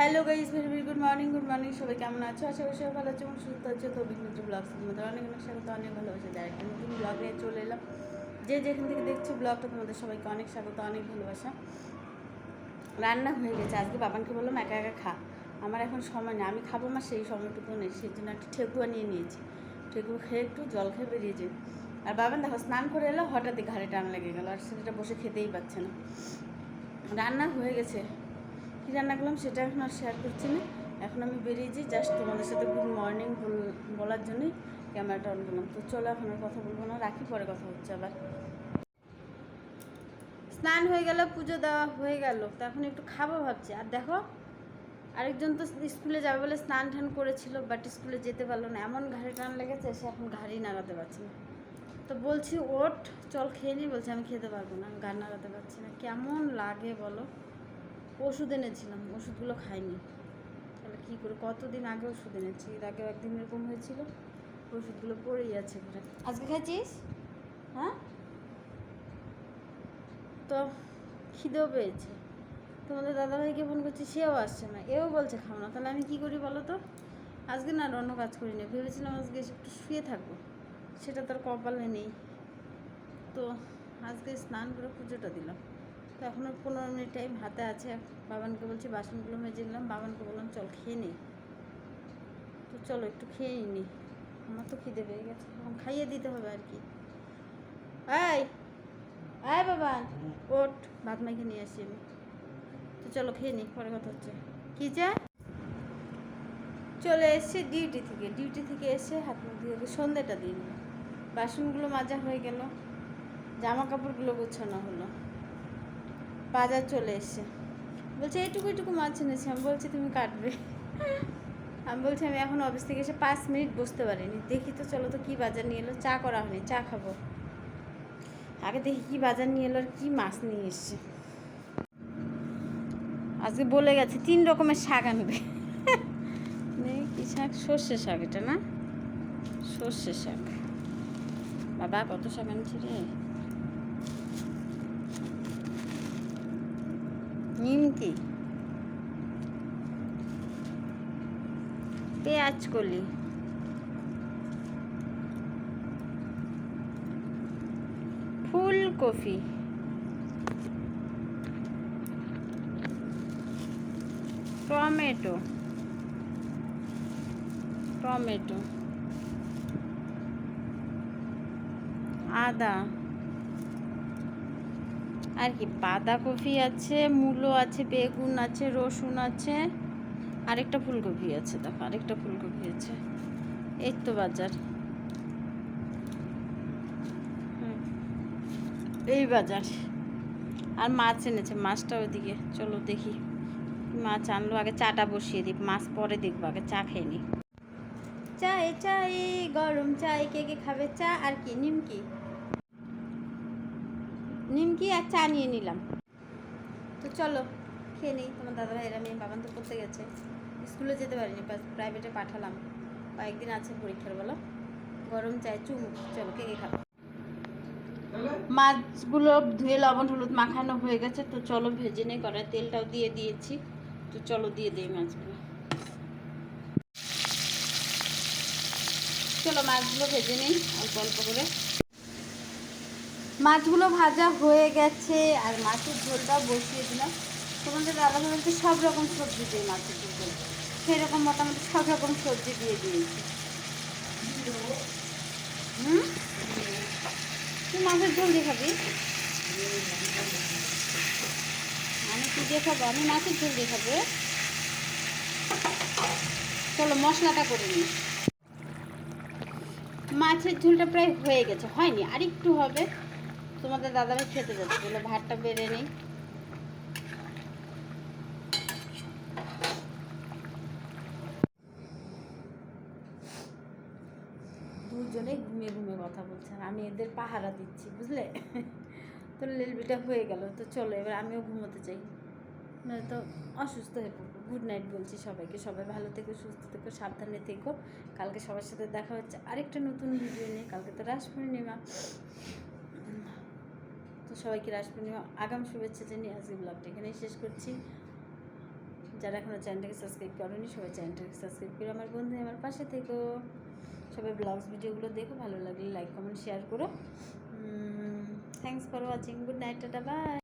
Hello guys very very good morning good morning সবাই কেমন আছো? আশা করি সবাই ভালো আছো এবং সুস্থ আছো। তো বিঘ্নিত ব্লগস তোমাদের অনেক অনেক স্বাগত, অনেক ভালোবাসা। দেয় একটা নতুন ব্লগ চলে এলাম। যে যেখান থেকে দেখছ ব্লগটা তোমাদের সবাইকে অনেক স্বাগত, অনেক ভালোবাসা। রান্না হয়ে গেছে। আজকে বাবানকে বললাম, একা একা খা। আমার এখন সময় নেই। আমি খাব না, সেই সময়টুকু নেই। সেই জন্য একটা ঠেকুয়া নিয়ে নিয়েছি। ঠেকুয়া খেয়ে একটু জল খেয়ে বেরিয়েছে। আর বাবান দেখো, স্নান করে এলো, হঠাৎই ঘাড়ে টান লেগে গেলো। আর সেটা বসে খেতেই পাচ্ছে না। রান্না হয়ে গেছে। কী রান্না করলাম সেটা এখন আর শেয়ার করছি না। এখন আমি বেরিয়েছি জাস্ট তোমাদের সাথে গুড মর্নিং বলার জন্যই ক্যামেরাটা অন করলাম। তো চলো এখন আর কথা বলব না, রাখি, পরে কথা হচ্ছে আবার। স্নান হয়ে গেল, পুজো দেওয়া হয়ে গেল। তো এখন একটু খাব ভাবছি। আর দেখো, আরেকজন তো স্কুলে যাবে বলে স্নান টান করেছিল বাট স্কুলে যেতে পারল না। এমন ঘাড়ি টান লেগেছে, সে এখন ঘাড়ি নাগাতে পারছে না। তো বলছি ওট চল খেয়ে নি, বলছে আমি খেতে পারব না গান নাগাতে পারছি না। কেমন লাগে বলো? ওষুধ এনেছিলাম ওষুধগুলো খাইনি। তাহলে কী করে? কতদিন আগে ওষুধ এনেছি? এর আগেও একদিন এরকম হয়েছিল। ওষুধগুলো পড়েই আছে ঘরে। আজকে খাইছিস হ্যাঁ? তো খিদেও পেয়েছে। তোমাদের দাদাভাইকে ফোন করছি সেও আসছে না। এও বলছে খাও না। তাহলে আমি কী করি বলো তো? আজকে না অন্য কাজ করি না ভেবেছিলাম আজকে একটু শুয়ে থাকব। সেটা তোর কপালে নেই। তো আজকে স্নান করে পুজোটা দিলাম। তো এখনও পনেরো মিনিট টাইম হাতে আছে। বাবানকে বলছি বাসনগুলো মেজে নিলাম। বাবানকে বললাম, চল খেয়ে নে। তো চলো একটু খেয়েই নি। আমার তো খিদে পেয়ে গেছে। এখন খাইয়ে দিতে হবে আর কি। আয় আয় বাবান ওট ভাত মাইকে নিয়ে আসি আমি। তো চলো খেয়ে নি, পরে কথা হচ্ছে। কী চা চলে এসছে ডিউটি থেকে। ডিউটি থেকে এসে হাত মুখ দিয়ে সন্ধ্যেটা নিলাম। বাসনগুলো মাজা হয়ে গেল। জামা কাপড়গুলো গোছানো হলো। বাজার চলে এসছে। বলছে, এইটুকু এইটুকু মাছ এনেছি আমি বলছি, তুমি কাটবে? আমি বলছি, আমি এখন অফিস থেকে এসে পাঁচ মিনিট বসতে পারিনি। দেখি তো, চলো তো কী বাজার নিয়ে এলো। চা করা হয়নি, চা খাব। আগে দেখি কী বাজার নিয়ে এলো আর কী মাছ নিয়ে এসছে। আজকে বলে গেছে, তিন রকমের শাক আনবে। কী শাক? সর্ষে শাক এটা না? সর্ষে শাক। বাবা, কত শাক আনছি রে? নিমকি পেঁয়াজ কলি। ফুলকপি। টমেটো। টমেটো। আদা। আর কি, বাঁধাকপি আছে, মূলো আছে, বেগুন আছে, রসুন আছে, আরেকটা ফুলকপি আছে, দেখো আরেকটা ফুলকপি আছে, এই তো বাজার। এই বাজার। আর মাছ এনেছে, মাছটা ওইদিকে, চলো দেখি। মাছ আনলো, আগে চাটা বসিয়ে দিই, মাছ পরে দেখব, আগে চা খেয়ে নিই চাই চাই গরম চাই কে কে খাবে চা আর কি, নিমকি? নিমকি আর চা নিয়ে নিলাম। তো চলো, খেয়ে নিই। তোমার দাদা ভাইয়েরা মেয়ে বাবান তো করতে গেছে। স্কুলে যেতে পারিনি প্রাইভেটে পাঠালাম। কয়েকদিন আছে পরীক্ষার, বলো? গরম চাই চুমু চলো, কে খাবে? মাছগুলো ধুয়ে লবণ, হলুদ মাখানো হয়ে গেছে। তো চলো, ভেজে নিই। কড়াই তেলটাও দিয়ে দিয়েছি। তো চলো, দিয়ে দিই মাছগুলো। চলো, মাছগুলো ভেজে নিই। অল্প অল্প করে। মাছগুলো ভাজা হয়ে গেছে আর মাছের ঝোলটাও বসিয়ে দিলাম। তোমাদের দাদা বলতে সব রকম সবজি দিই মাছের ঝোল সেরকম মোটামুটি সব রকম সবজি দিয়ে দিয়েছি। হুম? তুই মাছের ঝোল দিয়ে খাবি? আমি কি দিয়ে খাব? আমি মাছের ঝোল দিয়ে খাব। চলো মশলাটা করে নিই। মাছের ঝোলটা প্রায় হয়ে গেছে, হয়নি আর একটু হবে। তোমাদের দাদারা খেতে যাচ্ছে বলে ভাতটা বেড়ে নেই। দুজনে ঘুমিয়ে ঘুমিয়ে কথা বলছে আর আমি এদের পাহারা দিচ্ছি, বুঝলে? তো লেলবিটা হয়ে গেল, তো চলো এবার আমিও ঘুমোতে চাই। নয়তো অসুস্থ হয়ে পড়ব। গুড নাইট বলছি সবাইকে। সবাই ভালো থেকো, সুস্থ থেকো, সাবধানে থেকো। কালকে সবার সাথে দেখা হচ্ছে আরেকটা নতুন ভিডিও নিয়ে। কালকে তো রাস পূর্ণিমা তো সবাইকে রাস আগাম শুভেচ্ছা জানিয়ে আজকে ব্লগটা এখানেই শেষ করছি। যারা এখনও চ্যানেলটাকে সাবস্ক্রাইব করেনি, সবাই চ্যানেলটাকে সাবস্ক্রাইব করে। আমার বন্ধু, আমার পাশে থেকো। সবাই ব্লগস ভিডিওগুলো দেখো। ভালো লাগলে লাইক কমেন্ট শেয়ার করো। Thanks for watching good night tata bye